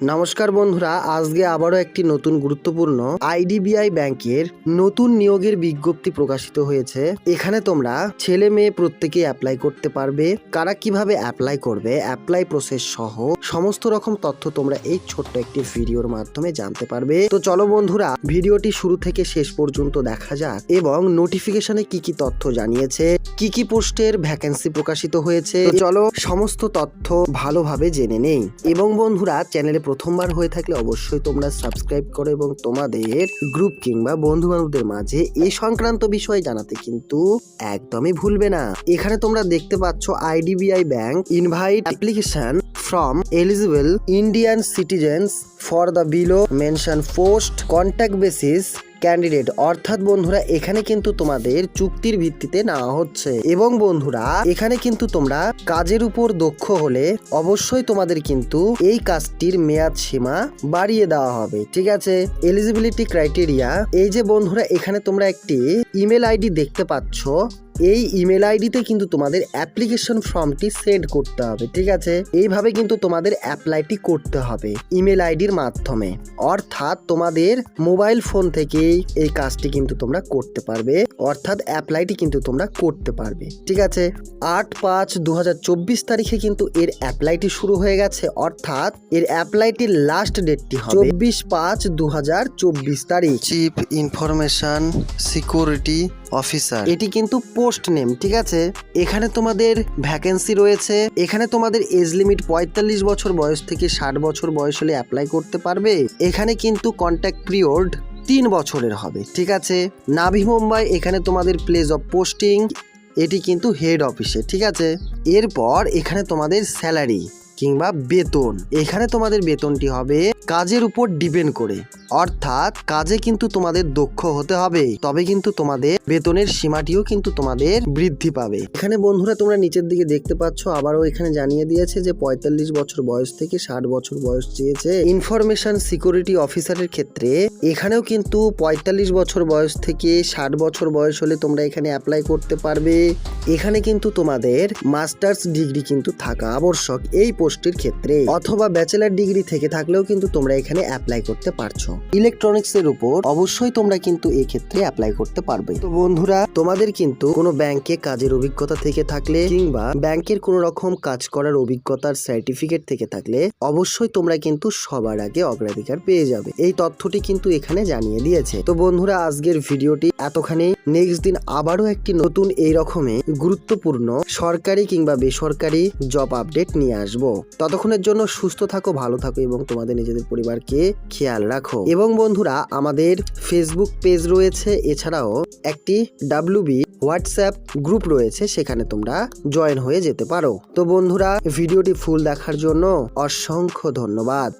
নমস্কার বন্ধুরা, আজকে আবারও একটি নতুন গুরুত্বপূর্ণ আইডিবিআই ব্যাংকের নতুন নিয়োগের বিজ্ঞপ্তি প্রকাশিত হয়েছে। এখানে তোমরা ছেলে মেয়ে প্রত্যেকে অ্যাপ্লাই করতে পারবে। কারা কীভাবে অ্যাপ্লাই করবে অ্যাপ্লাই প্রসেস সহ সমস্ত রকম তথ্য তোমরা এই ছোট্ট একটি ভিডিওর মাধ্যমে জানতে পারবে। তো চলো বন্ধুরা, ভিডিওটি শুরু থেকে শেষ পর্যন্ত দেখা যাক এবং নোটিফিকেশনে কি কি তথ্য জানিয়েছে, কি কি পোস্টের ভ্যাকেন্সি প্রকাশিত হয়েছে। চলো সমস্ত তথ্য ভালোভাবে জেনে নেই। এবং বন্ধুরা চ্যানেলে প্রথমবার হয়ে থাকলে অবশ্যই তোমরা সাবস্ক্রাইব করো এবং তোমাদের গ্রুপ কিংবা বন্ধু বান্ধবদের মাঝে এ সংক্রান্ত বিষয়ে জানাতে কিন্তু একদমই ভুলবে না। এখানে তোমরা দেখতে পাচ্ছ IDBI bank invite application from eligible Indian citizens for the below mention post contact basis candidate অর্থাৎ বন্ধুরা, এখানে কিন্তু তোমাদের চুক্তির ভিত্তিতে নেওয়া হচ্ছে। এবং বন্ধুরা, এখানে কিন্তু তোমরা কাজের উপর দক্ষ হলে অবশ্যই তোমাদের কিন্তু এই কাজটির মেয়াদ সীমা বাড়িয়ে দেওয়া হবে। ঠিক আছে? এলিজিবিলিটি ক্রাইটেরিয়া এই যে বন্ধুরা, এখানে তোমরা একটি ইমেল আইডি দেখতে পাচ্ছ। এই ইমেল আইডিতে কিন্তু তোমাদের অ্যাপ্লিকেশন ফর্মটি সেন্ড করতে হবে ঠিক আছে? এইভাবে কিন্তু তোমাদের অ্যাপ্লাইটি করতে হবে ইমেল আইডির মাধ্যমে। অর্থাৎ তোমাদের মোবাইল ফোন থেকেই এই কাজটি কিন্তু তোমরা করতে পারবে অর্থাৎ অ্যাপ্লাইটি কিন্তু তোমরা করতে পারবে ঠিক আছে? আট পাঁচ দু তারিখে কিন্তু এর অ্যাপ্লাইটি শুরু হয়ে গেছে অর্থাৎ এর অ্যাপ্লাইটির লাস্ট ডেটটি হবে চব্বিশ পাঁচ দু তারিখ। Chief information security officer. এটি কিন্তু পোস্ট নেম, ঠিক আছে? এখানে তোমাদের ভ্যাকেন্সি রয়েছে। এখানে তোমাদের এজ লিমিট পঁয়তাল্লিশ বছর বয়স থেকে ষাট বছর বয়স হলে অ্যাপ্লাই করতে পারবে। এখানে কিন্তু কন্ট্যাক্ট পিরিয়ড তিন বছরের হবে, ঠিক আছে? নাভি মুম্বাই, এখানে তোমাদের প্লেস অফ পোস্টিং, এটি কিন্তু হেড অফিসে, ঠিক আছে? এরপর এখানে তোমাদের স্যালারি। কিংবা বেতন। এখানে তোমাদের বেতনটি হবে কাজের উপর ডিপেন্ড করে। অর্থাৎ কাজে কিন্তু তোমাদের দক্ষ হতে হবে, তবে কিন্তু তোমাদের বেতনের সীমাটিও কিন্তু তোমাদের বৃদ্ধি পাবে। এখানে বন্ধুরা তোমরা নিচের দিকে দেখতে পাচ্ছ, আবারও এখানে জানিয়ে দিয়েছে যে পঁয়তাল্লিশ বছর বয়স থেকে ষাট বছর বয়স চেয়েছে ইনফরমেশন সিকিউরিটি অফিসারের ক্ষেত্রে। এখানেও কিন্তু পঁয়তাল্লিশ বছর বয়স থেকে ষাট বছর বয়স হলে তোমরা এখানে অ্যাপ্লাই করতে পারবে। এখানে কিন্তু তোমাদের মাস্টার্স ডিগ্রি কিন্তু থাকা আবশ্যক। এই পোস্টের ক্ষেত্রে, অথবা ব্যাচেলার ডিগ্রি থেকে থাকলেও কিন্তু তোমরা এখানে অ্যাপ্লাই করতে পারছ। ইলেকট্রনিক্স এর উপর অবশ্যই তোমরা কিন্তু এই ক্ষেত্রে অ্যাপ্লাই করতে পারবে। তো বন্ধুরা, তোমাদের কিন্তু কোনো ব্যাংকে কাজের অভিজ্ঞতা থেকে থাকলে, কিংবা ব্যাংকের কোনো রকম কাজ করার অভিজ্ঞতার সার্টিফিকেট থেকে থাকলে, অবশ্যই তোমরা কিন্তু সবার আগে অগ্রাধিকার পেয়ে যাবে। এই তথ্যটি কিন্তু এখানে জানিয়ে দিয়েছে। তো বন্ধুরা, আজকের ভিডিওটি এতখানি। নেক্সট দিন আবারও একটি নতুন এই রকমের গুরুত্বপূর্ণ সরকারি কিংবা বেসরকারি জব আপডেট নিয়ে আসব। ততক্ষণের জন্য সুস্থ থাকো, ভালো থাকো এবং তোমাদের নিজেদের পরিবারকে খেয়াল রাখো। এবং বন্ধুরা, আমাদের ফেসবুক পেজ রয়েছে, এছাড়াও একটি ডাব্লিউবি হোয়াটসঅ্যাপ গ্রুপ রয়েছে, সেখানে তোমরা জয়েন হয়ে যেতে পারো। তো বন্ধুরা, ভিডিওটি ফুল দেখার জন্য অসংখ্য ধন্যবাদ।